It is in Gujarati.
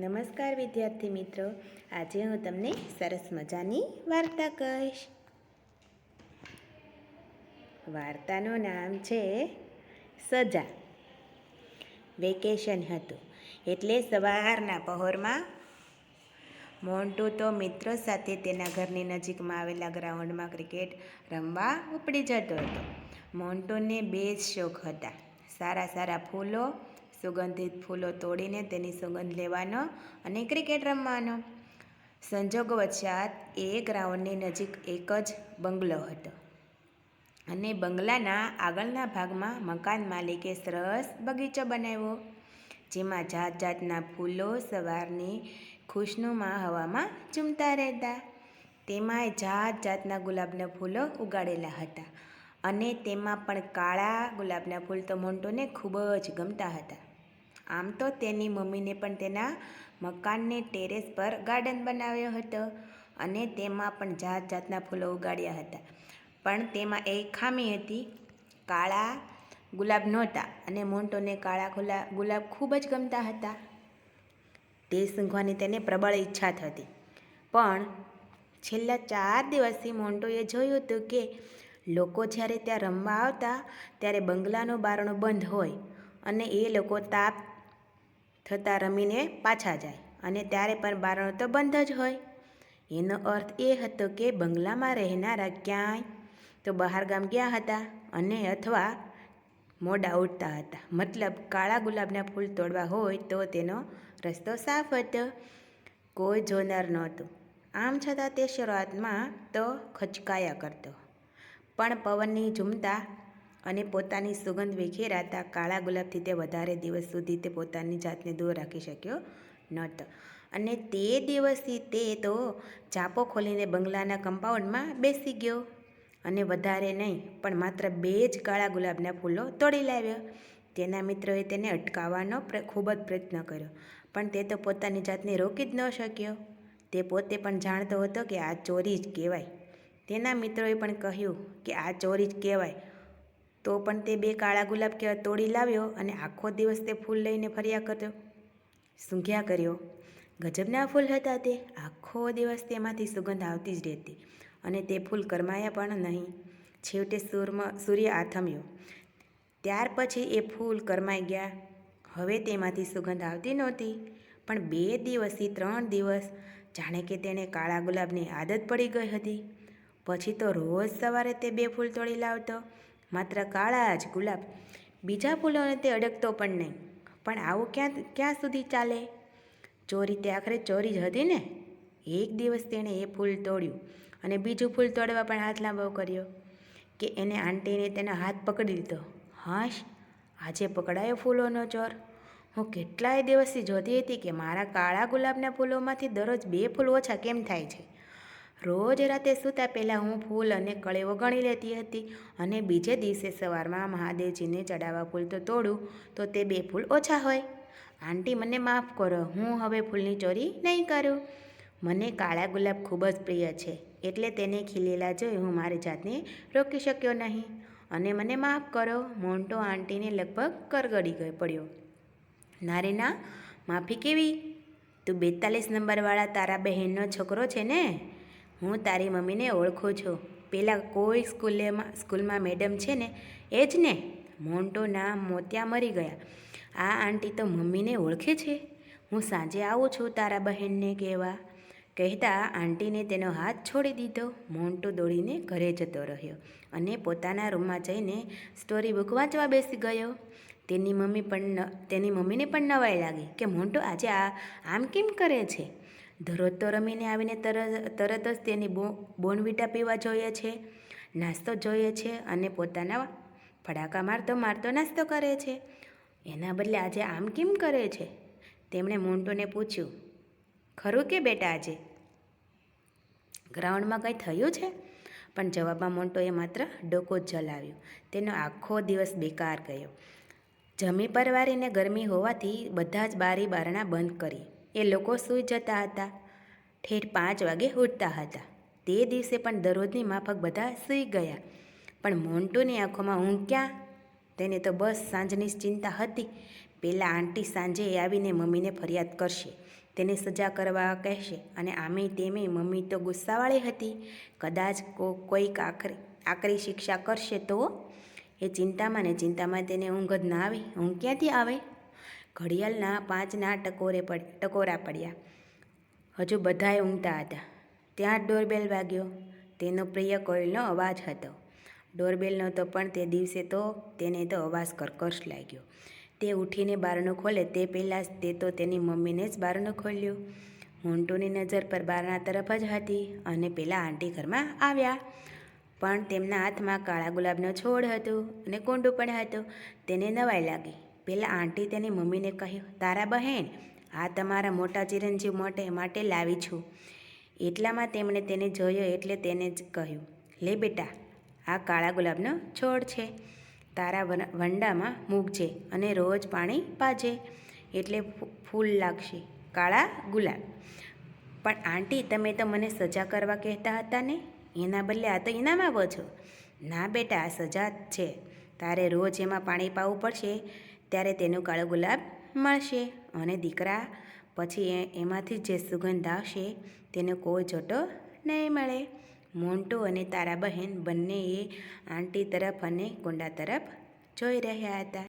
નમસ્કાર વિદ્યાર્થી મિત્રો. આજે હું તમને સરસ મજાની વાર્તા કહીશ. વાર્તાનું નામ છે સજા. વેકેશન હતું એટલે સવારના પહોરમાં મોન્ટુ તો મિત્રો સાથે તેના ઘરની નજીકમાં આવેલા ગ્રાઉન્ડમાં ક્રિકેટ રમવા ઉપડી જતો હતો. મોન્ટુને બે જ શોખ હતા. સારા સારા ફૂલો સુગંધિત ફૂલો તોડીને તેની સુગંધ લેવાનો અને ક્રિકેટ રમવાનો. સંજોગ વચ્ચાત એ ગ્રાઉન્ડની નજીક એક જ બંગલો હતો. અને બંગલાના આગળના ભાગમાં મકાન માલિકે સરસ બગીચો બનાવ્યો, જેમાં જાત જાતના ફૂલો સવારની ખુશનુમા હવામાં ચૂમતા રહેતા. તેમાંય જાત જાતના ગુલાબના ફૂલો ઉગાડેલા હતા અને તેમાં પણ કાળા ગુલાબના ફૂલ તો મોન્ટોને ખૂબ જ ગમતા હતા. આમ તો તેની મમ્મીને પણ તેના મકાનની ટેરેસ પર ગાર્ડન બનાવ્યો હતો અને તેમાં પણ જાત જાતના ફૂલો ઉગાડ્યા હતા. પણ તેમાં એક ખામી હતી, કાળા ગુલાબ નહોતા અને મોન્ટોને કાળા ગુલા ગુલાબ ખૂબ જ ગમતા હતા. તે સૂંઘવાની તેને પ્રબળ ઈચ્છા થતી. પણ છેલ્લા ચાર દિવસથી મોન્ટોએ જોયું હતું કે લોકો જ્યારે ત્યાં રમવા આવતા, ત્યારે બંગલાનું બારણું બંધ હોય અને એ લોકો તાપ થતાં રમીને પાછા જાય અને ત્યારે પણ બારણો તો બંધ જ હોય. એનો અર્થ એ હતો કે બંગલામાં રહેનારા ક્યાંય તો બહાર ગામ ગયા હતા અને અથવા મોડા ઉઠતા હતા. મતલબ કાળા ગુલાબના ફૂલ તોડવા હોય તો તેનો રસ્તો સાફ હતો. કોઈ જોનાર નહોતું. આમ છતાં તે શરૂઆતમાં તો ખચકાયા કરતો. પણ પવનની ઝૂમતા અને પોતાની સુગંધ વિખેરાતા કાળા ગુલાબથી તે વધારે દિવસ સુધી તે પોતાની જાતને દૂર રાખી શક્યો નહોતો. અને તે દિવસથી તે તો ચાપો ખોલીને બંગલાના કમ્પાઉન્ડમાં બેસી ગયો. અને વધારે નહીં, પણ માત્ર બે જ કાળા ગુલાબના ફૂલો તોડી લાવ્યો. તેના મિત્રોએ તેને અટકાવવાનો ખૂબ જ પ્રયત્ન કર્યો, પણ તે તો પોતાની જાતને રોકી જ ન શક્યો. તે પોતે પણ જાણતો હતો કે આ ચોરી જ કહેવાય. તેના મિત્રોએ પણ કહ્યું કે આ ચોરી જ કહેવાય તો પણ તે બે કાળા ગુલાબ કે તોડી લાવ્યો અને આખો દિવસ તે ફૂલ લઈને ફર્યા કર્યો સૂંઘ્યા કર્યો. ગજબના ફૂલ હતા તે. આખો દિવસ તેમાંથી સુગંધ આવતી જ રહેતી અને તે ફૂલ કરમાયા પણ નહીં. છેવટે સૂરમાં, સૂર્ય આથમ્યો. ત્યાર પછી એ ફૂલ કરમાઈ ગયા. હવે તેમાંથી સુગંધ આવતી નહોતી. પણ બે દિવસથી ત્રણ દિવસ જાણે કે તેણે કાળા ગુલાબની આદત પડી ગઈ હતી. પછી તો રોજ સવારે તે બે ફૂલ તોડી લાવતો. માત્ર કાળા જ ગુલાબ. બીજા ફૂલોને તે અડકતો પણ નહીં. પણ આવું ક્યાં ક્યાં સુધી ચાલે? ચોરી તે આખરે ચોરી જ હતી ને? એક દિવસ તેણે એ ફૂલ તોડ્યું અને બીજું ફૂલ તોડવા પણ હાથ લાંબો કર્યો કે એને આંટીને તેના હાથ પકડી લીધો. હાશ, આજે પકડાયો ફૂલોનો ચોર. હું કેટલાય દિવસથી જોતી હતી કે મારા કાળા ગુલાબના ફૂલોમાંથી દરરોજ બે ફૂલ ઓછા કેમ થાય છે? રોજ રાતે સૂતા પહેલાં હું ફૂલ અને કળેવો ગણી લેતી હતી અને બીજે દિવસે સવારમાં મહાદેવજીને ચડાવવા ફૂલ તો તોડું, તો તે બે ફૂલ ઓછા હોય. આંટી, મને માફ કરો, હું હવે ફૂલની ચોરી નહીં કરું. મને કાળા ગુલાબ ખૂબ જ પ્રિય છે, એટલે તેને ખીલેલા જોઈ હું મારી જાતને રોકી શક્યો નહીં. અને મને માફ કરો મોન્ટો આંટીને લગભગ કરગડી ગયો પડ્યો. નારેના માફી કેવી? તું બેતાલીસ નંબરવાળા તારા બહેનનો છોકરો છે ને? હું તારી મમ્મીને ઓળખું છું. પહેલાં કોઈ સ્કૂલેમાં સ્કૂલમાં મેડમ છે ને, એ જ ને. મોન્ટોના મોતિયા મરી ગયા. આ આંટી તો મમ્મીને ઓળખે છે. હું સાંજે આવું છું તારા બહેનને કહેવા. કહેતા આંટીને તેનો હાથ છોડી દીધો. મોન્ટો દોડીને ઘરે જતો રહ્યો અને પોતાના રૂમમાં જઈને સ્ટોરી બુક વાંચવા બેસી ગયો. તેની મમ્મી પણ તેની મમ્મીને પણ નવાઈ લાગી કે મોન્ટો આજે આ આમ કેમ કરે છે? દરરોજ તો રમીને આવીને તરત તરત જ તેની બોનવીટા પીવા જોઈએ છે, નાસ્તો જોઈએ છે અને પોતાના ફડાકા મારતો મારતો નાસ્તો કરે છે. એના બદલે આજે આમ કેમ કરે છે? તેમણે મોન્ટોને પૂછ્યું, ખરું કે બેટા આજે? ગ્રાઉન્ડમાં કંઈ થયું છે? પણ જવાબમાં મોન્ટોએ માત્ર ડોકો જ જલાવ્યું. તેનો આખો દિવસ બેકાર ગયો. જમી પરવારીને ગરમી હોવાથી બધા જ બારી બારણા બંધ કરી. એ લોકો સૂઈ જતા હતા. ઠેર પાંચ વાગે ઉઠતા હતા. તે દિવસે પણ દરરોજની માફક બધા સૂઈ ગયા. પણ મોન્ટુની આંખોમાં ઊંઘ ક્યાં? તેને તો બસ સાંજની જ ચિંતા હતી. પહેલાં આંટી સાંજે આવીને મમ્મીને ફરિયાદ કરશે. તેને સજા કરવા કહેશે અને આમે તેમે મમ્મી તો ગુસ્સાવાળી હતી. કદાચ કો, કોઈક આખરી આકરી શિક્ષા કરશે તો? એ ચિંતામાં ને ચિંતામાં તેને ઊંઘ જ ના આવે. ઊંઘ ક્યાંથી આવે? ઘડિયાળના પાંચના ટકોરે પડ, ટકોરા પડ્યા. હજુ બધાએ ઊંઘતા હતા. ત્યાં જ ડોરબેલ વાગ્યો. તેનો પ્રિય કોયલનો અવાજ હતો. ડોરબેલનો તો પણ તે દિવસે તો તેને તો અવાજ કર્કશ લાગ્યો. તે ઉઠીને બારણું ખોલે તે પહેલાં તે તો તેની મમ્મીને જ બારણું ખોલ્યું. મોન્ટુની નજર પર બારણા તરફ જ હતી અને પેલા આંટી ઘરમાં આવ્યા. પણ તેમના હાથમાં કાળા ગુલાબનો છોડ હતું અને કુંડું પણ હતું. તેને નવાઈ લાગી. પેલા આંટી તેની મમ્મીને કહ્યું, તારા બહેન, આ તમારા મોટા ચિરંજીવ માટે માટે લાવી છું. એટલામાં તેમણે તેને જોયો એટલે તેને જ કહ્યું, લે બેટા, આ કાળા ગુલાબનો છોડ છે. તારા વંડામાં મૂકજે અને રોજ પાણી પાજે એટલે ફૂલ લાગશે, કાળા ગુલાબ. પણ આંટી, તમે તો મને સજા કરવા કહેતા હતા ને? એના બદલે આ તો ઇનામ આવો છો. ના બેટા, આ સજા જ છે. તારે રોજ એમાં પાણી પાવું પડશે. ત્યારે તેનું કાળો ગુલાબ મળશે અને દીકરા પછી એમાંથી જે સુગંધ આવશે તેનો કોઈ જોટો નહીં મળે. મોન્ટુ અને તારા બહેન બંને એ આંટી તરફ અને કુંડા તરફ જોઈ રહ્યા હતા.